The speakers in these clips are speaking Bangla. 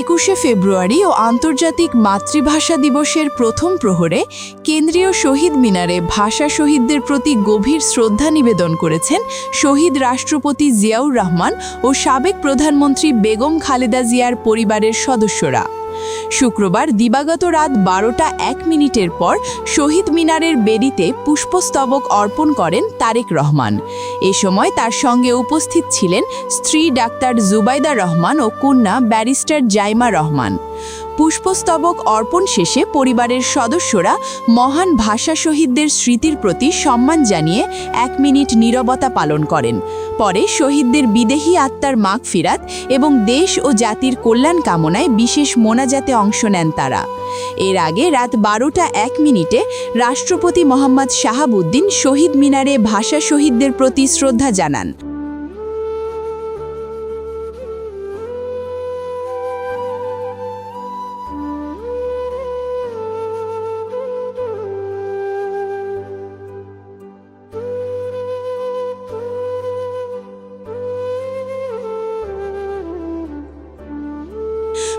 একুশে ফেব্রুয়ারি ও আন্তর্জাতিক মাতৃভাষা দিবসের প্রথম প্রহরে কেন্দ্রীয় শহীদ মিনারে ভাষা শহীদদের প্রতি গভীর শ্রদ্ধা নিবেদন করেছেন শহীদ রাষ্ট্রপতি জিয়াউর রহমান ও সাবেক প্রধানমন্ত্রী বেগম খালেদা জিয়ার পরিবারের সদস্যরা। শুক্রবার দিবাগত রাত বারোটা এক মিনিটের পর শহীদ মিনারের বেদিতে পুষ্পস্তবক অর্পণ করেন তারেক রহমান। এ সময় তার সঙ্গে উপস্থিত ছিলেন স্ত্রী ডাক্তার জুবাইদা রহমান ও কন্যা ব্যারিস্টার জাইমা রহমান। পুষ্পস্তবক অর্পণ শেষে পরিবারের সদস্যরা মহান ভাষা শহীদদের স্মৃতির প্রতি সম্মান জানিয়ে এক মিনিট নীরবতা পালন করেন। পরে শহীদদের বিদেহী আত্মার মাগফিরাত এবং দেশ ও জাতির কল্যাণ কামনায় বিশেষ মোনাজাতে অংশ নেন তারা। এর আগে রাত বারোটা এক মিনিটে রাষ্ট্রপতি মোহাম্মদ শাহাবুদ্দিন শহীদ মিনারে ভাষা শহীদদের প্রতি শ্রদ্ধা জানান।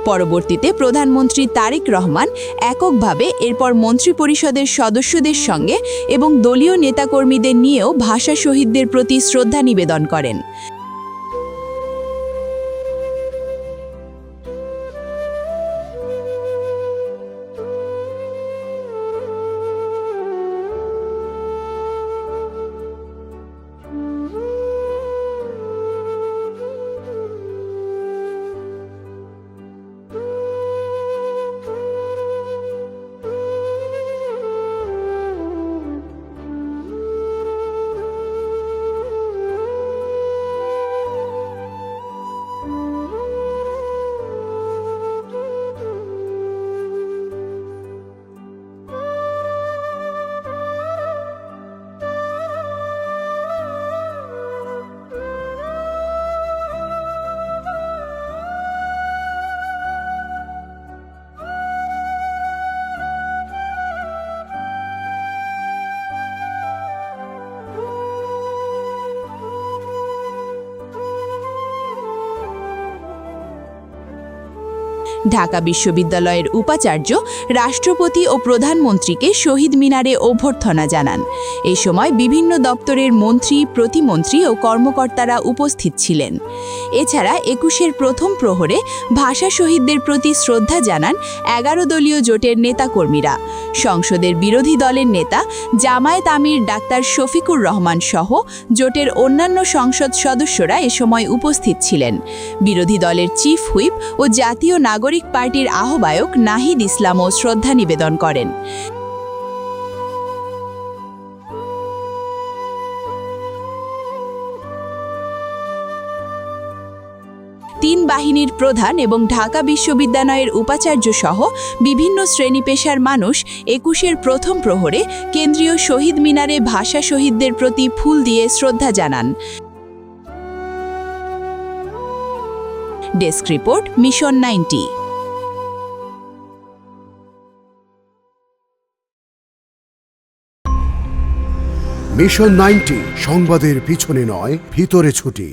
পরবর্তীতে প্রধানমন্ত্রী তারেক রহমান এককভাবে এরপর মন্ত্রিপরিষদের সদস্যদের সঙ্গে এবং দলীয় নেতাকর্মীদের নিয়েও ভাষা শহীদদের প্রতি শ্রদ্ধা নিবেদন করেন। ঢাকা বিশ্ববিদ্যালয়ের উপাচার্য, রাষ্ট্রপতি ও প্রধানমন্ত্রীকে শহীদ মিনারে অভ্যর্থনা জানান। এ সময় বিভিন্ন দপ্তরের মন্ত্রী, প্রতিমন্ত্রী ও কর্মকর্তারা উপস্থিত ছিলেন। এছাড়া একুশের প্রথম প্রহরে ভাষা শহীদদের প্রতি শ্রদ্ধা জানান এগারো দলীয় জোটের নেতাকর্মীরা। সংসদের বিরোধী দলের নেতা জামায়াত আমির ডাক্তার শফিকুর রহমান সহ জোটের অন্যান্য সংসদ সদস্যরা এ সময় উপস্থিত ছিলেন। বিরোধী দলের চিফ হুইপ ও জাতীয় নাগরিক পার্টির আহ্বায়ক নাহিদ ইসলামও শ্রদ্ধা নিবেদন করেন। তিন বাহিনীর প্রধান এবং ঢাকা বিশ্ববিদ্যালয়ের উপাচার্য সহ বিভিন্ন শ্রেণি পেশার মানুষ একুশের প্রথম প্রহরে কেন্দ্রীয় শহীদ মিনারে ভাষা শহীদদের প্রতি ফুল দিয়ে শ্রদ্ধা জানান। Desk report, mission ninety. Mission ninety, সংবাদের পিছনে নয়, ভিতরে ছুটি।